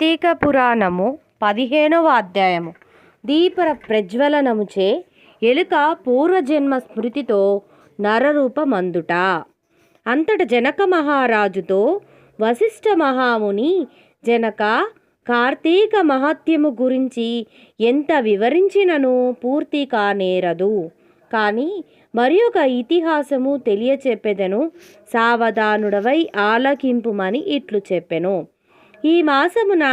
కార్తీక పురాణము పదిహేనవ అధ్యాయము. దీపర ప్రజ్వలనముచే ఎలుక పూర్వజన్మ స్మృతితో నరరూపమందుట. అంతట జనక మహారాజుతో వశిష్ఠ మహాముని జనక కార్తీక మహత్యము గురించి ఎంత వివరించినను పూర్తి కానేరదు. కానీ మరి ఒక ఇతిహాసము తెలియచెప్పెదను సావధానుడవై ఆలకింపుమని ఇట్లు చెప్పెను. ఈ మాసమున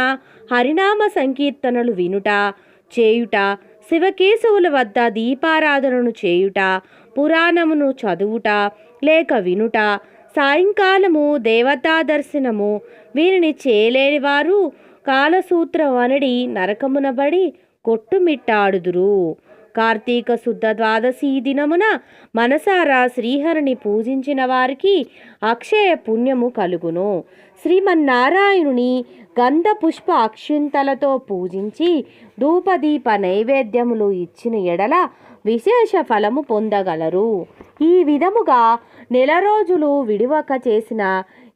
హరినామ సంకీర్తనలు వినుట చేయుట శివకేశవుల వద్ద దీపారాధనను చేయుట పురాణమును చదువుట లేక వినుట సాయంకాలము దేవతా దర్శనము వీరిని చేయలేని వారు కాలసూత్రం అనడి నరకమునబడి కొట్టుమిట్టాడుదురు. కార్తీక శుద్ధ ద్వాదశి దినమున మనసారా శ్రీహరిని పూజించిన వారికి అక్షయ పుణ్యము కలుగును. శ్రీమన్నారాయణుని గంధ పుష్ప అక్షింతలతో పూజించి ధూపదీప నైవేద్యములు ఇచ్చిన ఎడల విశేష ఫలము పొందగలరు. ఈ విధముగా నెల రోజులు విడివక చేసిన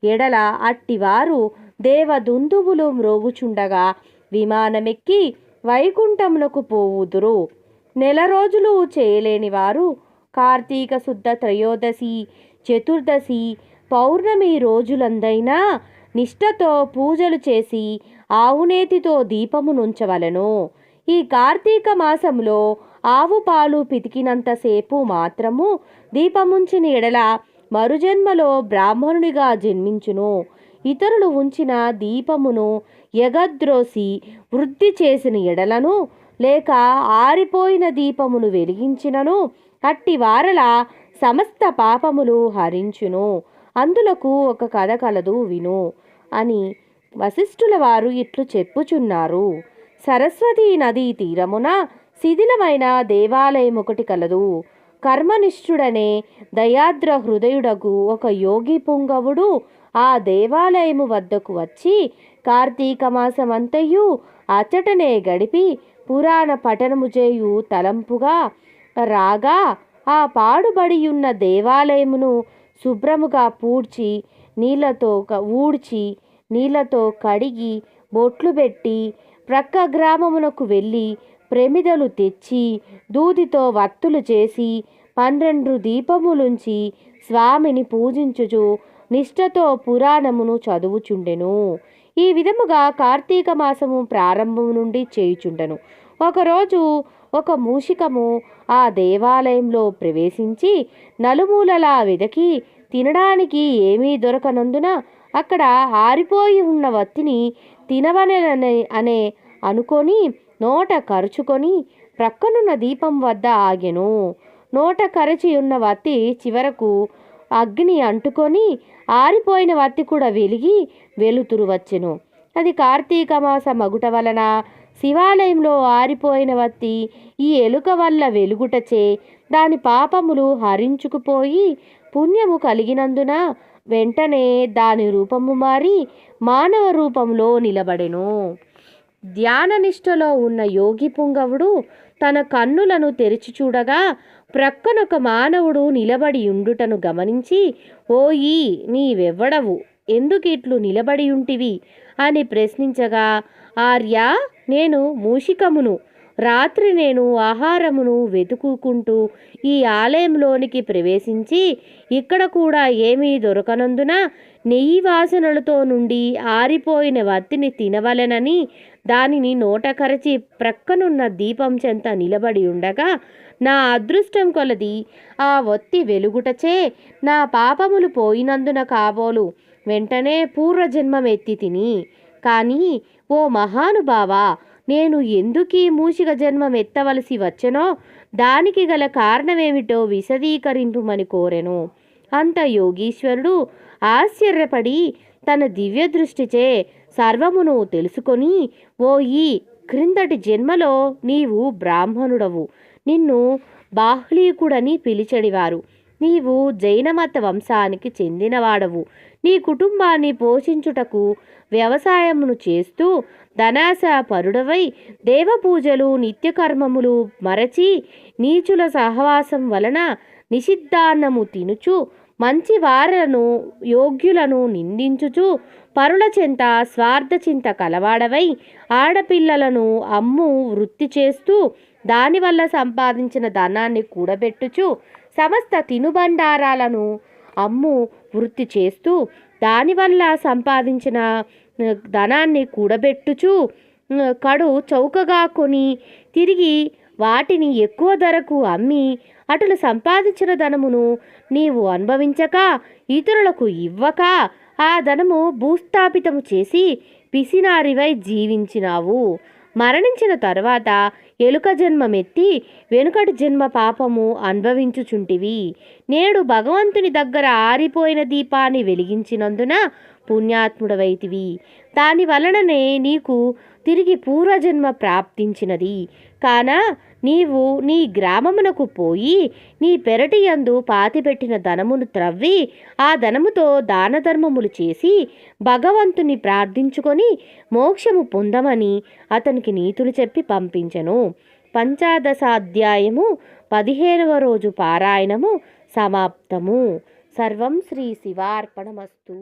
ఎడల అట్టివారు దేవదుందువులు మ్రోగుచుండగా విమానమెక్కి వైకుంఠమునకు పోవుదురు. నెల రోజులు చేయలేని వారు కార్తీక శుద్ధ త్రయోదశి చతుర్దశి పౌర్ణమి రోజులందైనా నిష్ఠతో పూజలు చేసి ఆవునేతితో దీపమునుంచవలను ఈ కార్తీక మాసంలో ఆవు పాలు పితికినంతసేపు మాత్రము దీపముంచిన ఎడల మరుజన్మలో బ్రాహ్మణునిగా జన్మించును. ఇతరులు ఉంచిన దీపమును ఎగద్రోసి వృద్ధి చేసిన ఎడలను లేక ఆరిపోయిన దీపమును వెలిగించినను అట్టి వారల సమస్త పాపములు హరించును అందులకు ఒక కథ కలదు విను అని వశిష్ఠుల వారు ఇట్లు చెప్పుచున్నారు. సరస్వతీ నదీ తీరమున శిథిలమైన దేవాలయం ఒకటి కలదు. కర్మనిష్ఠుడనే దయాద్ర హృదయుడకు ఒక యోగి పుంగవుడు ఆ దేవాలయము వద్దకు వచ్చి కార్తీక మాసమంతయు అచ్చటనే గడిపి పురాణ పఠనము చేయు తలంపుగా రాగా ఆ పాడుబడియున్న దేవాలయమును శుభ్రముగా పూడ్చి నీళ్ళతో ఊడ్చి నీళ్ళతో కడిగి బొట్లు పెట్టి ప్రక్క గ్రామమునకు వెళ్ళి ప్రమిదలు తెచ్చి దూదితో వత్తులు చేసి పన్నెండు దీపములుంచి స్వామిని పూజించుచు నిష్ఠతో పురాణమును చదువుచుండెను. ఈ విధముగా కార్తీక మాసము ప్రారంభం నుండి చేయుచుండెను. ఒకరోజు ఒక మూషికము ఆ దేవాలయంలో ప్రవేశించి నలుమూలలా వెదకి తినడానికి ఏమీ దొరకనందున అక్కడ ఆరిపోయి ఉన్న వత్తిని తినవనని అనే అనుకొని నోట కరుచుకొని ప్రక్కనున్న దీపం వద్ద ఆగెను. నోట కరచి ఉన్న వత్తి చివరకు అగ్ని అంటుకొని ఆరిపోయిన వత్తి కూడా వెలిగి వెలుతురు వచ్చెను. అది కార్తీక మాస మగుట వలన శివాలయంలో ఆరిపోయిన వత్తి ఈ ఎలుక వల్ల వెలుగుటచే దాని పాపములు హరించుకుపోయి పుణ్యము కలిగినందున వెంటనే దాని రూపము మారి మానవ రూపంలో నిలబడెను. ధ్యాననిష్టలో ఉన్న యోగి పుంగవుడు తన కన్నులను తెరిచి చూడగా ప్రక్కనొక మానవుడు నిలబడి ఉండుటను గమనించి ఓయి నీవెవ్వడవు? ఎందుకిట్లు నిలబడి ఉంటివి? అని ప్రశ్నించగా ఆర్య నేను మూషికమును. రాత్రి నేను ఆహారమును వెతుకుకుంటూ ఈ ఆలయంలోనికి ప్రవేశించి ఇక్కడ కూడా ఏమీ దొరకనందున నెయ్యి వాసనలతో నుండి ఆరిపోయిన వత్తిని తినవలెనని దానిని నోట కరచి ప్రక్కనున్న దీపం చెంత నిలబడి ఉండగా నా అదృష్టం కొలది. ఆ ఒత్తి వెలుగుటచే నా పాపములు పోయినందున కాబోలు. వెంటనే పూర్వజన్మమెత్తి తిని. కానీ ఓ మహానుభావా నేను ఎందుకీ మూషిక జన్మం ఎత్తవలసి వచ్చెనో దానికి గల కారణమేమిటో విశదీకరింపుమని కోరెను. అంత యోగీశ్వరుడు ఆశ్చర్యపడి తన దివ్య దృష్టిచే సర్వమును తెలుసుకొని ఓ ఈ క్రిందటి జన్మలో నీవు బ్రాహ్మణుడవు. నిన్ను బాహ్లీకుడని పిలిచెడివారు. నీవు జైనమత వంశానికి చెందినవాడవు. నీ కుటుంబాన్ని పోషించుటకు వ్యవసాయమును చేస్తూ ధనాశ పరుడవై దేవపూజలు నిత్యకర్మములు మరచి నీచుల సహవాసం వలన నిషిద్ధాన్నము తినుచు మంచి వారలను యోగ్యులను నిందించుచు పరుల చెంత స్వార్థ చింత కలవాడవై ఆడపిల్లలను అమ్ము వృత్తి చేస్తూ దానివల్ల సంపాదించిన ధనాన్ని కూడబెట్టుచు సమస్త తినుబండారాలను అమ్ము వృత్తి చేస్తూ దానివల్ల సంపాదించిన ధనాన్ని కూడబెట్టుచు కడు చౌకగా కొని తిరిగి వాటిని ఎక్కువ ధరకు అమ్మి అటులు సంపాదించిన ధనమును నీవు అనుభవించక ఇతరులకు ఇవ్వక ఆ ధనము భూస్థాపితము చేసి పిసినారివై జీవించినావు. మరణించిన తర్వాత ఎలుక జన్మమెత్తి వెనుకటి జన్మ పాపము అనుభవించుచుంటివి. నేడు భగవంతుని దగ్గర ఆరిపోయిన దీపాన్ని వెలిగించినందున పుణ్యాత్ముడవైతివి. దాని వలననే నీకు తిరిగి పూర్వజన్మ ప్రాప్తించినది. కాన నీవు నీ గ్రామమునకు పోయి నీ పెరటి యందు పాతిపెట్టిన ధనమును త్రవ్వి ఆ ధనముతో దాన ధర్మములు చేసి భగవంతుని ప్రార్థించుకొని మోక్షము పొందమని అతనికి నీతులు చెప్పి పంపించెను. పంచాదశాధ్యాయము పదిహేనవ రోజు పారాయణము సమాప్తము. సర్వం శ్రీ శివార్పణమస్తు.